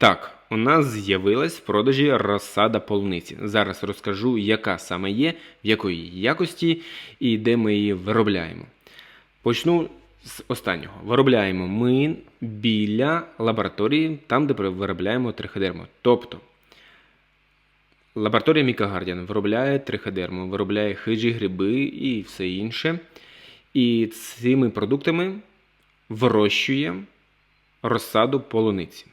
Так, у нас з'явилась в продажі розсада полуниці. Зараз розкажу, яка саме є, в якої якості і де ми її виробляємо. Почну з останнього. Виробляємо ми біля лабораторії, там, де виробляємо триходерму. Тобто лабораторія Міка Гардіан виробляє триходерму, виробляє хижі гриби і все інше. І цими продуктами вирощує розсаду полуниці.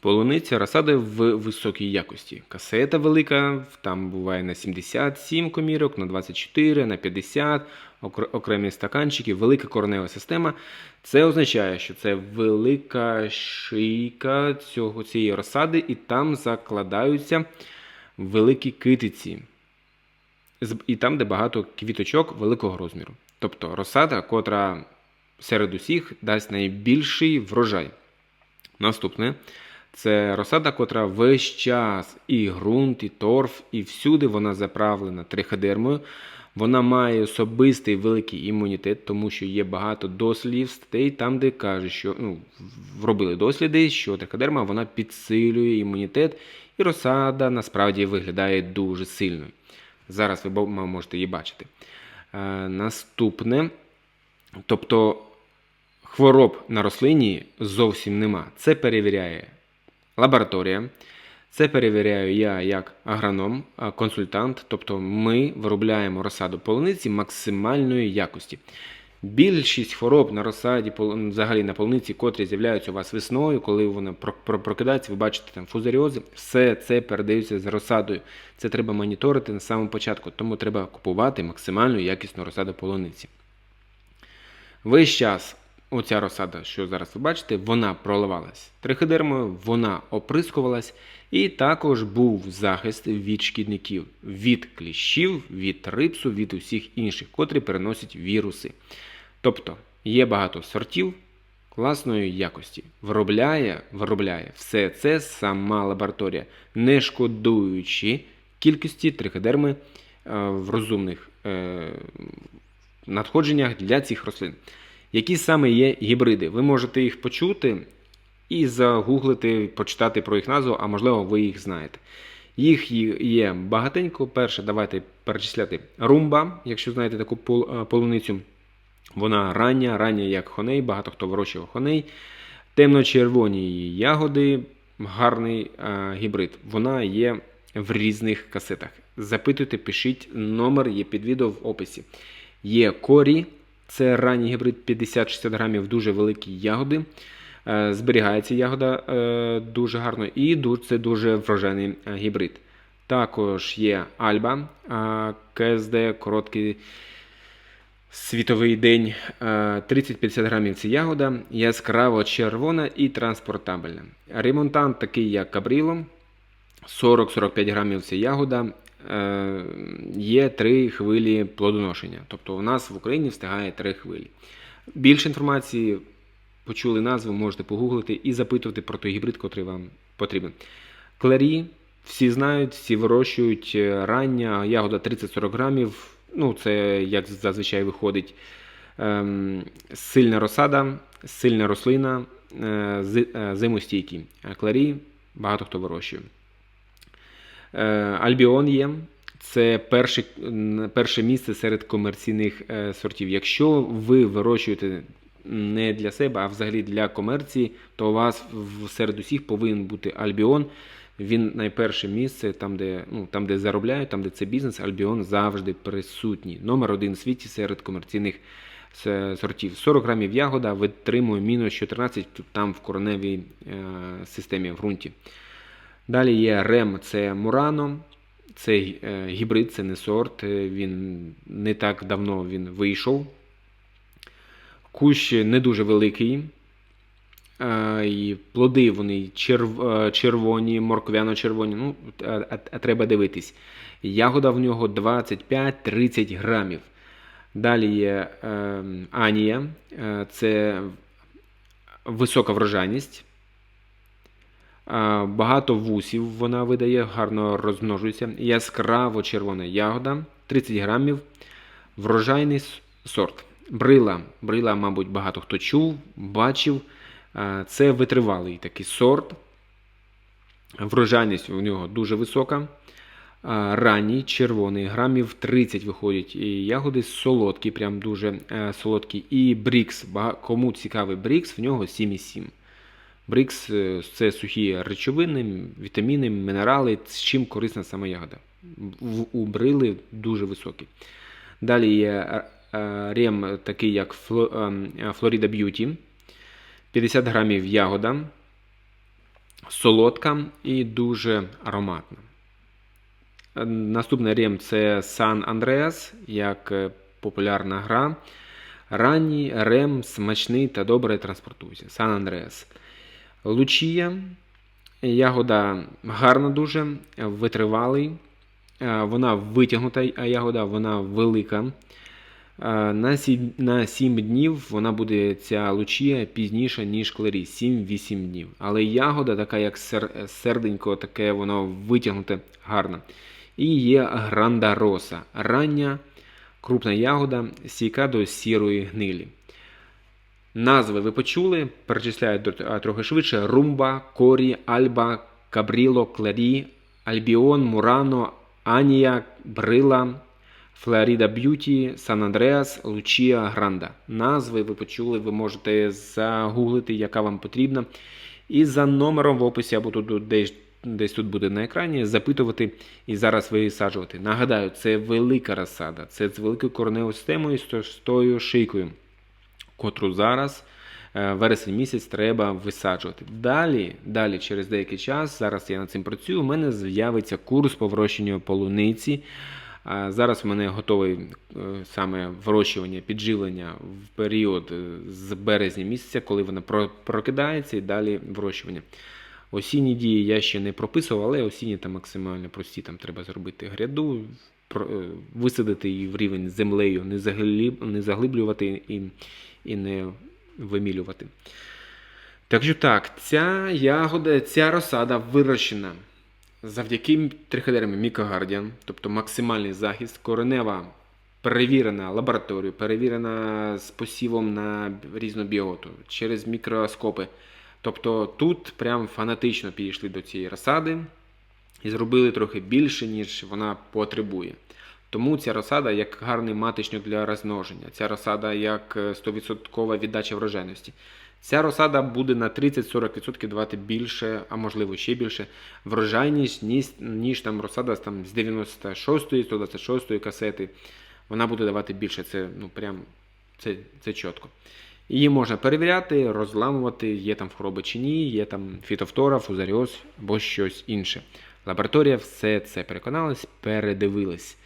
Полуниця розсади в високій якості. Касета велика, там буває на 77 комірок, на 24, на 50, окремі стаканчики, велика коренева система. Це означає, що це велика шийка цього, цієї розсади, і там закладаються великі китиці. І там, де багато квіточок великого розміру. Тобто розсада, котра серед усіх дасть найбільший врожай. Наступне це розсада, котра весь час і ґрунт, і торф, і всюди вона заправлена триходермою. Вона має особистий великий імунітет, тому що є багато дослідів статей, там, де кажуть, що ну, робили досліди, що триходерма вона підсилює імунітет, і розсада насправді виглядає дуже сильною. Зараз ви можете її бачити. Е, наступне, тобто хвороб на рослині зовсім нема. Це перевіряє лабораторія. Це перевіряю я як агроном, консультант, тобто ми виробляємо розсаду полуниці максимальної якості. Більшість хвороб на розсаді, взагалі на полуниці, котрі з'являються у вас весною, коли вона про- про- прокидається, ви бачите там фузаріози, все це передається з розсадою. Це треба моніторити на самому початку, тому треба купувати максимально якісну розсаду полуниці. Весь час оця розсада, що зараз ви бачите, вона проливалась триходермою, вона оприскувалась, і також був захист від шкідників, від кліщів, від рипсу, від усіх інших, котрі переносять віруси. Тобто є багато сортів класної якості. Виробляє, виробляє все це сама лабораторія, не шкодуючи кількості триходерми е, в розумних е, надходженнях для цих рослин. Які саме є гібриди? Ви можете їх почути і загуглити, почитати про їх назву, а можливо, ви їх знаєте. Їх є- багатенько. Перше, давайте перечисляти румба, якщо знаєте таку е, полуницю. Вона рання, рання як хоней, багато хто вирощував хоней. Темно-червоні ягоди, гарний е, гібрид. Вона є в різних касетах. Запитуйте, пишіть, номер є під відео в описі. Є корі, це ранній гібрид 50-60 грамів, дуже великі ягоди. Е, Зберігається ягода е, дуже гарно і це дуже врожайний е, гібрид. Також є Альба, КСД, короткий світовий день. е, 30-50 грамів це ягода, яскраво червона і транспортабельна. Ремонтант такий, як Кабріло, 40-45 грамів це ягода. Е, Є три хвилі плодоношення. Тобто у нас в Україні встигає три хвилі. Більше інформації, почули назву, можете погуглити і запитувати про той гібрид, котрий вам потрібен. Клері, всі знають, всі вирощують е, рання, ягода 30-40 грамів. Ну, це як зазвичай виходить. Ем, сильна розсада, сильна рослина, е, е, зимостійкі. А Клері багато хто вирощує. Е, Альбіон є. Це перше, перше місце серед комерційних е, сортів. Якщо ви вирощуєте не для себе, а взагалі для комерції, то у вас серед усіх повинен бути Альбіон. Він найперше місце, там, де, ну, там, де заробляють, там, де це бізнес, Альбіон завжди присутній. Номер один в світі серед комерційних сортів. 40 грамів ягода витримує мінус 14 там в кореневій е, системі в ґрунті. Далі є Рем, це Мурано. Це е, гібрид, це не сорт. е, Він не так давно він вийшов. Кущ не дуже великий. е, І плоди вони черв, червоні, морквяно-червоні. Ну, треба дивитись. Ягода в нього 25-30 грамів. Далі є е, Анія, це висока врожайність. А, Багато вусів вона видає, гарно розмножується. Яскраво червона ягода, 30 грамів. Врожайний сорт. Брила. Брила, мабуть, багато хто чув, бачив. Це витривалий такий сорт. Врожайність у нього дуже висока. Ранній, червоний, грамів 30 виходять. І ягоди солодкі, прям дуже е, солодкі. І брікс. Кому цікавий брікс, в нього 7,7. Брікс е, це сухі речовини, вітаміни, мінерали, з чим корисна сама ягода. У брили дуже високі. Далі є е, е, рем, такий як Florida Beauty. 50 грамів ягода, солодка і дуже ароматна. Наступний рем це San Andreas, як популярна гра. Ранній рем смачний та добре транспортується. San Andreas. Лучія. Ягода гарна дуже, витривалий. Е, Вона витягнута ягода, вона велика. Е, На 7, на 7 днів вона буде ця лучія пізніше, ніж клері, 7-8 днів. Але ягода, така як сер- серденько, таке воно витягнуте гарно. І є гранда роса. Рання крупна ягода, стійка до сірої гнилі. Назви ви почули, перечисляють до- трохи швидше: Румба, Корі, Альба, Кабріло, Кларі, Альбіон, Мурано, Анія, Брила, Флорида Б'юті, Сан Андреас, Лучія, Гранда. Назви ви почули, ви можете загуглити, яка вам потрібна. І за номером в описі або тут десь, десь тут буде на екрані, запитувати і зараз висаджувати. Нагадаю, це велика розсада, це з великою кореневою системою з товстою шийкою котру зараз е, вересень місяць треба висаджувати. Далі, далі, через деякий час, зараз я над цим працюю. У мене з'явиться курс по вирощуванню полуниці. Зараз у мене готовий е, саме вирощування, підживлення в період е, з березня місяця, коли вона прокидається, і далі вирощування. Осінні дії я ще не прописував, але осінні там максимально прості. Там треба зробити гряду, е, висадити її в рівень з землею, не заглиблювати і, і не вимілювати. Так що так, ця ягода, ця розсада вирощена завдяки триходермі Мікогардіан, тобто максимальний захист, коренева перевірена лабораторією, перевірена з посівом на різну біоту через мікроскопи. Тобто тут прям фанатично підійшли до цієї розсади і зробили трохи більше, ніж вона потребує. Тому ця розсада як гарний маточник для розмноження, ця розсада як е, 100% віддача врожайності. Ця розсада буде на 30-40% давати більше, а можливо ще більше врожайність, ніж, ніж там розсада там, з 96-ї, 126-ї касети. Вона буде давати більше. Це ну прям це, це чітко. Її можна перевіряти, розламувати, є там хвороби чи ні, є там фітофтора, фузаріоз або щось інше. Лабораторія все це переконалась, передивилась.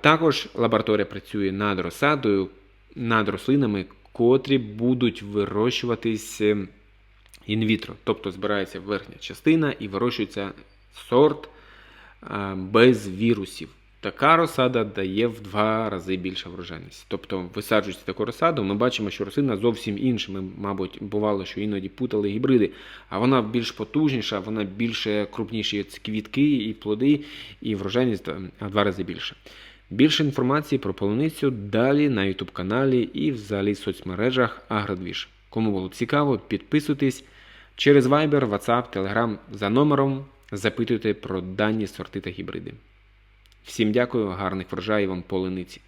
Також лабораторія працює над розсадою, над рослинами, котрі будуть вирощуватись е, інвітро. Тобто збирається верхня частина і вирощується сорт без вірусів. Така розсада дає в два рази більше врожайності. Тобто, висаджується таку розсаду, ми бачимо, що рослина зовсім інша. Ми, мабуть, бувало, що іноді путали гібриди, а вона більш потужніша, вона більше крупніші квітки і плоди, і врожайність е, в два рази більше. Більше інформації про полуницю далі на YouTube каналі і взагалі в соцмережах Агродвіж. Кому було цікаво, підписуйтесь через Viber, WhatsApp, Telegram за номером, запитуйте про дані сорти та гібриди. Всім дякую, гарних врожаїв вам полуниці.